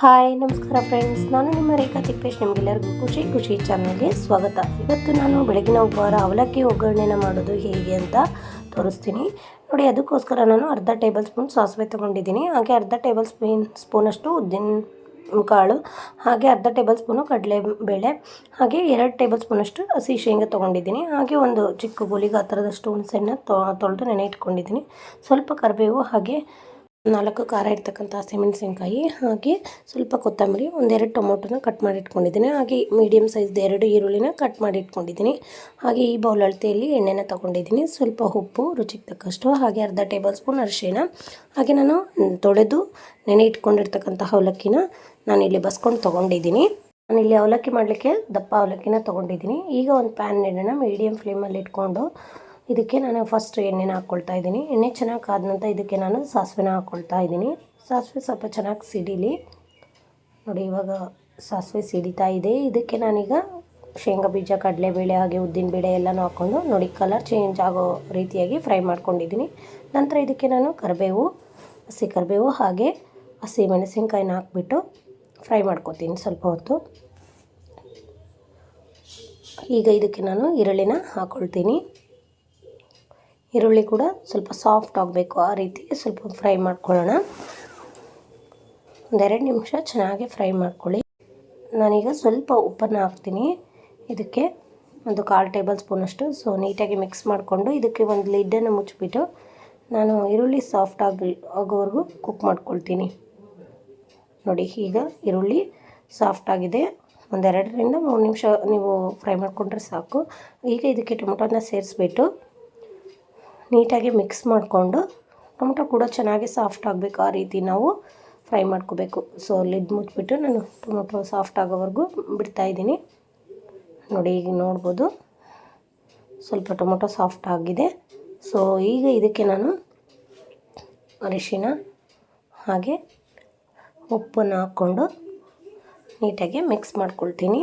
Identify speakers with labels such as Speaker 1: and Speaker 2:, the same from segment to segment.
Speaker 1: Hi, ನಮಸ್ಕಾರ friends ನಾನು ನಿಮ್ಮ ರೇಖಾ ತಿಪ್ಪೇಶ್. ನಿಮಗೆಲ್ಲರಿಗೂ ಖುಷಿ ಖುಷಿ ಚಾನಲ್ಗೆ ಸ್ವಾಗತ. ಇವತ್ತು ನಾನು ಬೆಳಗಿನ ಉಪಹಾರ, ಅವಲಕ್ಕಿ ಒಗ್ಗರಣೆನ ಮಾಡೋದು ಹೇಗೆ ಅಂತ ತೋರಿಸ್ತೀನಿ. ನೋಡಿ, ಅದಕ್ಕೋಸ್ಕರ ನಾನು ಅರ್ಧ ಟೇಬಲ್ ಸ್ಪೂನ್ ಸಾಸಿವೆ ತೊಗೊಂಡಿದ್ದೀನಿ. ಹಾಗೆ ಅರ್ಧ ಟೇಬಲ್ ಸ್ಪೂನ್ ಸ್ಪೂನಷ್ಟು ಉದ್ದಿನ ಕಾಳು, ಹಾಗೆ ಅರ್ಧ ಟೇಬಲ್ ಸ್ಪೂನು ಕಡಲೆಬೇಳೆ ಹಾಗೆ ಎರಡು ಟೇಬಲ್ ಸ್ಪೂನಷ್ಟು ಹಸಿ ಶೇಂಗಾ ತೊಗೊಂಡಿದ್ದೀನಿ. ಹಾಗೆ ಒಂದು ಚಿಕ್ಕ ಗೋಲಿಗೆ ಆ ಥರದಷ್ಟು ಹುಣಸೆಹಣ್ಣು ತೊಳೆದು ನೆನೆ ಇಟ್ಕೊಂಡಿದ್ದೀನಿ ಸ್ವಲ್ಪ ಕರಿಬೇವು ಹಾಗೆ ನಾಲ್ಕು ಖಾರ ಇರ್ತಕ್ಕಂಥ ಹಸಿಮೆಣಸಿನ್ಕಾಯಿ, ಹಾಗೆ ಸ್ವಲ್ಪ ಕೊತ್ತಂಬರಿ, ಒಂದೆರಡು ಟೊಮೊಟೊನ ಕಟ್ ಮಾಡಿ ಇಟ್ಕೊಂಡಿದ್ದೀನಿ ಹಾಗೆ ಮೀಡಿಯಮ್ ಸೈಜ್ದು ಎರಡು ಈರುಳ್ಳಿನ ಕಟ್ ಮಾಡಿ ಇಟ್ಕೊಂಡಿದ್ದೀನಿ ಹಾಗೆ ಈ ಬೌಲ್ ಅಳತೆಯಲ್ಲಿ ಎಣ್ಣೆನ ತೊಗೊಂಡಿದ್ದೀನಿ. ಸ್ವಲ್ಪ ಉಪ್ಪು, ರುಚಿಗೆ ತಕ್ಕಷ್ಟು, ಹಾಗೆ ಅರ್ಧ ಟೇಬಲ್ ಸ್ಪೂನ್ ಅರಿಶಿನ ಹಾಗೆ ನಾನು ತೊಳೆದು ನೆನೆ ಇಟ್ಕೊಂಡಿರ್ತಕ್ಕಂಥ ಅವಲಕ್ಕಿನ ನಾನಿಲ್ಲಿ ಬಸ್ಕೊಂಡು ತೊಗೊಂಡಿದ್ದೀನಿ. ನಾನಿಲ್ಲಿ ಅವಲಕ್ಕಿ ಮಾಡಲಿಕ್ಕೆ ದಪ್ಪ ಅವಲಕ್ಕಿನ ತೊಗೊಂಡಿದ್ದೀನಿ. ಈಗ ಒಂದು ಪ್ಯಾನ್ ಇಡೋಣ ಮೀಡಿಯಮ್ ಫ್ಲೇಮಲ್ಲಿ ಇಟ್ಕೊಂಡು ಇದಕ್ಕೆ ನಾನು ಫಸ್ಟ್ ಎಣ್ಣೆನ ಹಾಕ್ಕೊಳ್ತಾ ಇದ್ದೀನಿ. ಎಣ್ಣೆ ಚೆನ್ನಾಗಿ ಕಾದ ನಂತರ ಇದಕ್ಕೆ ನಾನು ಸಾಸಿವೆನ ಹಾಕ್ಕೊಳ್ತಾ ಇದ್ದೀನಿ. ಸಾಸಿವೆ ಸ್ವಲ್ಪ ಚೆನ್ನಾಗಿ ಸಿಡಿಲಿ. ನೋಡಿ, ಇವಾಗ ಸಾಸಿವೆ ಸಿಡಿತಾ ಇದೆ. ಇದಕ್ಕೆ ನಾನೀಗ ಶೇಂಗಾ ಬೀಜ, ಕಡಲೆಬೇಳೆ ಹಾಗೆ ಉದ್ದಿನ ಬೇಳೆ ಎಲ್ಲನೂ ಹಾಕ್ಕೊಂಡು ನೋಡಿ ಕಲರ್ ಚೇಂಜ್ ಆಗೋ ರೀತಿಯಾಗಿ ಫ್ರೈ ಮಾಡ್ಕೊಂಡಿದ್ದೀನಿ. ನಂತರ ಇದಕ್ಕೆ ನಾನು ಕರಿಬೇವು, ಹಸಿ ಕರಿಬೇವು ಹಾಗೆ ಹಸಿ ಮೆಣಸಿನ್ಕಾಯಿನ ಹಾಕ್ಬಿಟ್ಟು ಫ್ರೈ ಮಾಡ್ಕೊತೀನಿ ಸ್ವಲ್ಪ ಹೊತ್ತು. ಈಗ ಇದಕ್ಕೆ ನಾನು ಈರುಳ್ಳಿನ ಹಾಕ್ಕೊಳ್ತೀನಿ ಈರುಳ್ಳಿ ಕೂಡ ಸ್ವಲ್ಪ ಸಾಫ್ಟ್ ಆಗಬೇಕು ಆ ರೀತಿ, ಸ್ವಲ್ಪ ಫ್ರೈ ಮಾಡ್ಕೊಳ್ಳೋಣ. ಒಂದೆರಡು ನಿಮಿಷ ಚೆನ್ನಾಗಿ ಫ್ರೈ ಮಾಡ್ಕೊಳ್ಳಿ. ನಾನೀಗ ಸ್ವಲ್ಪ ಉಪ್ಪನ್ನು ಹಾಕ್ತೀನಿ. ಇದಕ್ಕೆ ಒಂದು ಕಾಲು ಟೇಬಲ್ ಸ್ಪೂನಷ್ಟು ಸೊ ನೀಟಾಗಿ ಮಿಕ್ಸ್ ಮಾಡಿಕೊಂಡು ಇದಕ್ಕೆ ಒಂದು ಲಿಡ್ಡನ್ನು ಮುಚ್ಚಿಬಿಟ್ಟು ನಾನು ಈರುಳ್ಳಿ ಸಾಫ್ಟ್ ಆಗಿ ಆಗೋವರೆಗೂ ಕುಕ್ ಮಾಡ್ಕೊಳ್ತೀನಿ. ನೋಡಿ, ಈಗ ಈರುಳ್ಳಿ ಸಾಫ್ಟ್ ಆಗಿದೆ. ಒಂದೆರಡರಿಂದ ಮೂರು ನಿಮಿಷ ನೀವು ಫ್ರೈ ಮಾಡಿಕೊಂಡ್ರೆ ಸಾಕು. ಈಗ ಇದಕ್ಕೆ ಟೊಮೊಟೊನ ಸೇರಿಸ್ಬಿಟ್ಟು ನೀಟಾಗಿ ಮಿಕ್ಸ್ ಮಾಡಿಕೊಂಡು ಟೊಮೊಟೊ ಕೂಡ ಚೆನ್ನಾಗಿ ಸಾಫ್ಟ್ ಆಗಬೇಕು ಆ ರೀತಿ ನಾವು ಫ್ರೈ ಮಾಡ್ಕೋಬೇಕು. ಸೊ ಲಿಡ್ ಮುಚ್ಚಿಬಿಟ್ಟು ನಾನು ಟೊಮೊಟೊ ಸಾಫ್ಟ್ ಆಗೋವರೆಗೂ ಬಿಡ್ತಾಯಿದ್ದೀನಿ ನೋಡಿ, ಈಗ ನೋಡ್ಬೋದು. ಸ್ವಲ್ಪ ಟೊಮೊಟೊ ಸಾಫ್ಟ್ ಆಗಿದೆ. ಸೊ ಈಗ ಇದಕ್ಕೆ ನಾನು ಅರಿಶಿನ ಹಾಗೆ ಉಪ್ಪನ್ನು ಹಾಕ್ಕೊಂಡು ನೀಟಾಗಿ ಮಿಕ್ಸ್ ಮಾಡ್ಕೊಳ್ತೀನಿ.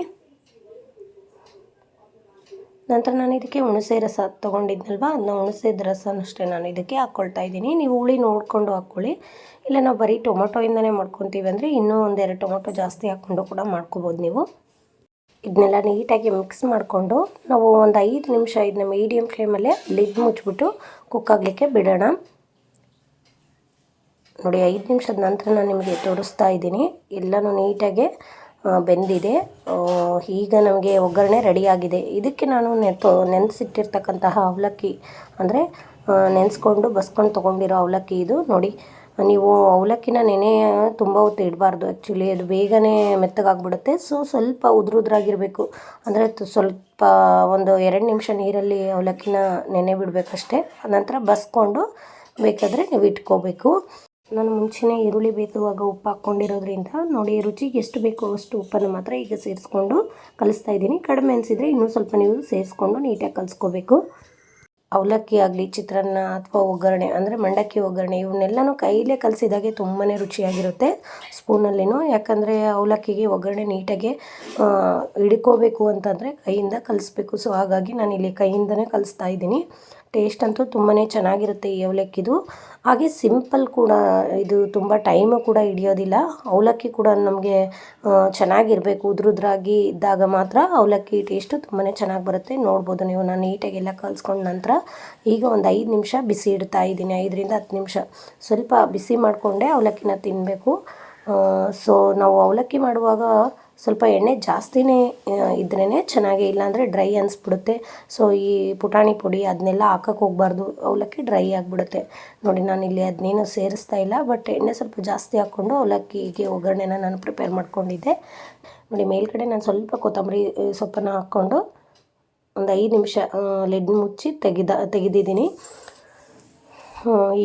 Speaker 1: ನಂತರ ನಾನು ಇದಕ್ಕೆ ಹುಣಸೆ ರಸ ತೊಗೊಂಡಿದ್ನಲ್ವ? ಅದನ್ನ ಹುಣಸೆ ರಸನಷ್ಟೇ ನಾನು ಇದಕ್ಕೆ ಹಾಕ್ಕೊಳ್ತಾ ಇದ್ದೀನಿ. ನೀವು ಹುಳಿ ನೋಡಿಕೊಂಡು ಹಾಕ್ಕೊಳ್ಳಿ. ಇಲ್ಲ, ನಾವು ಬರೀ ಟೊಮೊಟೊಯಿಂದನೇ ಮಾಡ್ಕೊತೀವಿ ಅಂದರೆ ಇನ್ನೂ ಒಂದೆರಡು ಟೊಮೊಟೊ ಜಾಸ್ತಿ ಹಾಕ್ಕೊಂಡು ಕೂಡ ಮಾಡ್ಕೋಬೋದು ನೀವು. ಇದನ್ನೆಲ್ಲ ನೀಟಾಗಿ ಮಿಕ್ಸ್ ಮಾಡಿಕೊಂಡು ನಾವು ಒಂದು ಐದು ನಿಮಿಷ ಇದನ್ನ ಮೀಡಿಯಮ್ ಫ್ಲೇಮಲ್ಲೇ ಲಿಡ್ ಮುಚ್ಚಿಬಿಟ್ಟು ಕುಕ್ ಆಗಲಿಕ್ಕೆ ಬಿಡೋಣ. ನೋಡಿ, ಐದು ನಿಮಿಷದ ನಂತರ ನಾನು ನಿಮಗೆ ತೋರಿಸ್ತಾ ಇದ್ದೀನಿ. ಎಲ್ಲನೂ ನೀಟಾಗಿ ಬೆಂದಿದೆ. ಈಗ ನಮಗೆ ಒಗ್ಗರಣೆ ರೆಡಿಯಾಗಿದೆ. ಇದಕ್ಕೆ ನಾನು ನೆತ್ತು, ನೆನೆಸಿಟ್ಟಿರ್ತಕ್ಕಂತಹ ಅವಲಕ್ಕಿ ಅಂದರೆ ನೆನೆಸ್ಕೊಂಡು ಬಸ್ಕೊಂಡು ತೊಗೊಂಡಿರೋ ಅವಲಕ್ಕಿ ಇದು. ನೋಡಿ, ನೀವು ಅವಲಕ್ಕಿನ ನೆನೆ ತುಂಬ ಹೊತ್ತು ಇಡಬಾರ್ದು. ಆ್ಯಕ್ಚುಲಿ ಅದು ಬೇಗನೆ ಮೆತ್ತಗಾಗ್ಬಿಡುತ್ತೆ. ಸೊ ಸ್ವಲ್ಪ ಉದ್ರುದ್ರಾಗಿರಬೇಕು. ಅಂದರೆ ಸ್ವಲ್ಪ ಒಂದು ಎರಡು ನಿಮಿಷ ನೀರಲ್ಲಿ ಅವಲಕ್ಕಿನ ನೆನೆ ಬಿಡಬೇಕಷ್ಟೇ. ನಂತರ ಬಸ್ಕೊಂಡು ಬೇಕಾದರೆ ನೀವು ಇಟ್ಕೋಬೇಕು. ನಾನು ಮುಂಚೆನೇ ಈರುಳ್ಳಿ ಬೇಯಿಸುವಾಗ ಉಪ್ಪು ಹಾಕ್ಕೊಂಡಿರೋದ್ರಿಂದ ನೋಡಿ ರುಚಿಗೆ ಎಷ್ಟು ಬೇಕೋ ಅಷ್ಟು ಉಪ್ಪನ್ನು ಮಾತ್ರ ಈಗ ಸೇರಿಸ್ಕೊಂಡು ಕಲಿಸ್ತಾ ಇದ್ದೀನಿ. ಕಡಿಮೆ ಅನಿಸಿದರೆ ಇನ್ನೂ ಸ್ವಲ್ಪ ನೀವು ಸೇರಿಸ್ಕೊಂಡು ನೀಟಾಗಿ ಕಲಿಸ್ಕೋಬೇಕು. ಅವಲಕ್ಕಿ ಆಗಲಿ, ಚಿತ್ರಾನ್ನ ಅಥವಾ ಒಗ್ಗರಣೆ, ಅಂದರೆ ಮಂಡಕ್ಕಿ ಒಗ್ಗರಣೆ, ಇವನ್ನೆಲ್ಲನೂ ಕೈಲೇ ಕಲಿಸಿದಾಗೆ ತುಂಬಾ ರುಚಿಯಾಗಿರುತ್ತೆ ಸ್ಪೂನಲ್ಲಿನೂ. ಯಾಕಂದರೆ ಅವಲಕ್ಕಿಗೆ ಒಗ್ಗರಣೆ ನೀಟಾಗಿ ಹಿಡ್ಕೋಬೇಕು ಅಂತಂದರೆ ಕೈಯಿಂದ ಕಲಿಸ್ಬೇಕು. ಸೊ ಹಾಗಾಗಿ ನಾನು ಇಲ್ಲಿ ಕೈಯಿಂದನೇ ಕಲಿಸ್ತಾ ಇದ್ದೀನಿ. ಟೇಸ್ಟ್ ಅಂತೂ ತುಂಬಾ ಚೆನ್ನಾಗಿರುತ್ತೆ ಈ ಅವಲಕ್ಕಿದು ಹಾಗೆ ಸಿಂಪಲ್ ಕೂಡ ಇದು ತುಂಬ ಟೈಮು ಕೂಡ ಹಿಡಿಯೋದಿಲ್ಲ. ಅವಲಕ್ಕಿ ಕೂಡ ನಮಗೆ ಚೆನ್ನಾಗಿರಬೇಕು. ಉದ್ರುದ್ರಾಗಿ ಇದ್ದಾಗ ಮಾತ್ರ ಅವಲಕ್ಕಿ ಟೇಸ್ಟು ತುಂಬಾ ಚೆನ್ನಾಗಿ ಬರುತ್ತೆ. ನೋಡ್ಬೋದು ನೀವು, ನಾನು ನೀಟಾಗಿ ಎಲ್ಲ ಕಲಿಸ್ಕೊಂಡ ನಂತರ ಈಗ ಒಂದು ಐದು ನಿಮಿಷ ಬಿಸಿ ಇಡ್ತಾ ಇದ್ದೀನಿ. ಐದರಿಂದ ಹತ್ತು ನಿಮಿಷ. ಸ್ವಲ್ಪ ಬಿಸಿ ಮಾಡಿಕೊಂಡೆ ಅವಲಕ್ಕಿನ ತಿನ್ನಬೇಕು ಸೊ ನಾವು ಅವಲಕ್ಕಿ ಮಾಡುವಾಗ ಸ್ವಲ್ಪ ಎಣ್ಣೆ ಜಾಸ್ತಿನೇ ಇದ್ರೇ ಚೆನ್ನಾಗಿ ಇಲ್ಲಾಂದರೆ ಡ್ರೈ ಅನಿಸ್ಬಿಡುತ್ತೆ. ಸೊ ಈ ಪುಟಾಣಿ ಪುಡಿ ಅದನ್ನೆಲ್ಲ ಹಾಕಕ್ಕೆ ಹೋಗ್ಬಾರ್ದು. ಅವಲಕ್ಕಿ ಡ್ರೈ ಆಗಿಬಿಡುತ್ತೆ. ನೋಡಿ, ನಾನು ಇಲ್ಲಿ ಅದನ್ನೇನು ಸೇರಿಸ್ತಾ ಇಲ್ಲ ಬಟ್ ಎಣ್ಣೆ ಸ್ವಲ್ಪ ಜಾಸ್ತಿ ಹಾಕ್ಕೊಂಡು ಅವಲಕ್ಕಿಗೆ ಒಗ್ಗರಣೆನ ನಾನು ಪ್ರಿಪೇರ್ ಮಾಡ್ಕೊಂಡಿದ್ದೆ. ನೋಡಿ, ಮೇಲ್ಗಡೆ ನಾನು ಸ್ವಲ್ಪ ಕೊತ್ತಂಬರಿ ಸೊಪ್ಪನ್ನು ಹಾಕ್ಕೊಂಡು ಒಂದು ಐದು ನಿಮಿಷ ಲೆಡ್ ಮುಚ್ಚಿ ತೆಗೆದ, ತೆಗೆದಿದ್ದೀನಿ.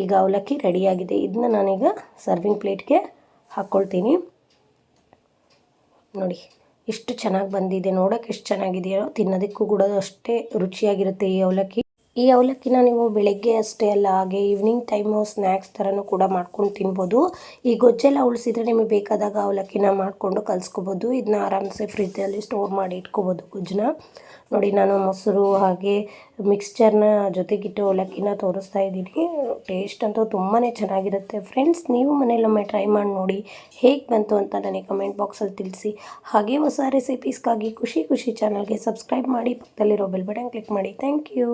Speaker 1: ಈಗ ಅವಲಕ್ಕಿ ರೆಡಿಯಾಗಿದೆ ಇದನ್ನ ನಾನೀಗ ಸರ್ವಿಂಗ್ ಪ್ಲೇಟ್ಗೆ ಹಾಕ್ಕೊಳ್ತೀನಿ ನೋಡಿ ಎಷ್ಟು ಚೆನ್ನಾಗಿ ಬಂದಿದೆ ನೋಡೋಕೆ ಎಷ್ಟು ಚೆನ್ನಾಗಿದೆಯೋ ತಿನ್ನೋದಕ್ಕೂ ಕೂಡ ಅಷ್ಟೇ ರುಚಿಯಾಗಿರುತ್ತೆ ಈ ಅವಲಕ್ಕಿ. ಈ ಅವಲಕ್ಕಿನ ನೀವು ಬೆಳಗ್ಗೆ ಅಷ್ಟೇ ಅಲ್ಲ, ಹಾಗೆ ಈವ್ನಿಂಗ್ ಟೈಮು ಸ್ನ್ಯಾಕ್ಸ್ ಥರನೂ ಕೂಡ ಮಾಡ್ಕೊಂಡು ತಿನ್ಬೋದು. ಈ ಗೊಜ್ಜೆಲ್ಲ ಉಳಿಸಿದ್ರೆ ನಿಮಗೆ ಬೇಕಾದಾಗ ಅವಲಕ್ಕಿನ ಮಾಡಿಕೊಂಡು ಕಲಿಸ್ಕೋಬೋದು. ಇದನ್ನ ಆರಾಮ್ಸೆ ಫ್ರಿಜ್ಜಲ್ಲಿ ಸ್ಟೋರ್ ಮಾಡಿ ಇಟ್ಕೋಬೋದು ಗೊಜ್ಜನ್ನ. ನೋಡಿ, ನಾನು ಮೊಸರು ಹಾಗೆ ಮಿಕ್ಸ್ಚರ್ನ ಜೊತೆಗಿಟ್ಟು ಅವಲಕ್ಕಿನ ತೋರಿಸ್ತಾ ಇದ್ದೀನಿ. ಟೇಸ್ಟ್ ಅಂತೂ ತುಂಬಾ ಚೆನ್ನಾಗಿರುತ್ತೆ. ಫ್ರೆಂಡ್ಸ್ ನೀವು ಮನೆಯಲ್ಲೊಮ್ಮೆ ಟ್ರೈ ಮಾಡಿ ನೋಡಿ ಹೇಗೆ ಬಂತು ಅಂತ ನನಗೆ ಕಮೆಂಟ್ ಬಾಕ್ಸಲ್ಲಿ ತಿಳಿಸಿ. ಹಾಗೆ ಹೊಸ ರೆಸಿಪೀಸ್ಗಾಗಿ ಖುಷಿ ಖುಷಿ ಚಾನಲ್ಗೆ ಸಬ್ಸ್ಕ್ರೈಬ್ ಮಾಡಿ, ಪಕ್ಕದಲ್ಲಿರೋ ಬೆಲ್ ಬಟನ್ ಕ್ಲಿಕ್ ಮಾಡಿ. Thank you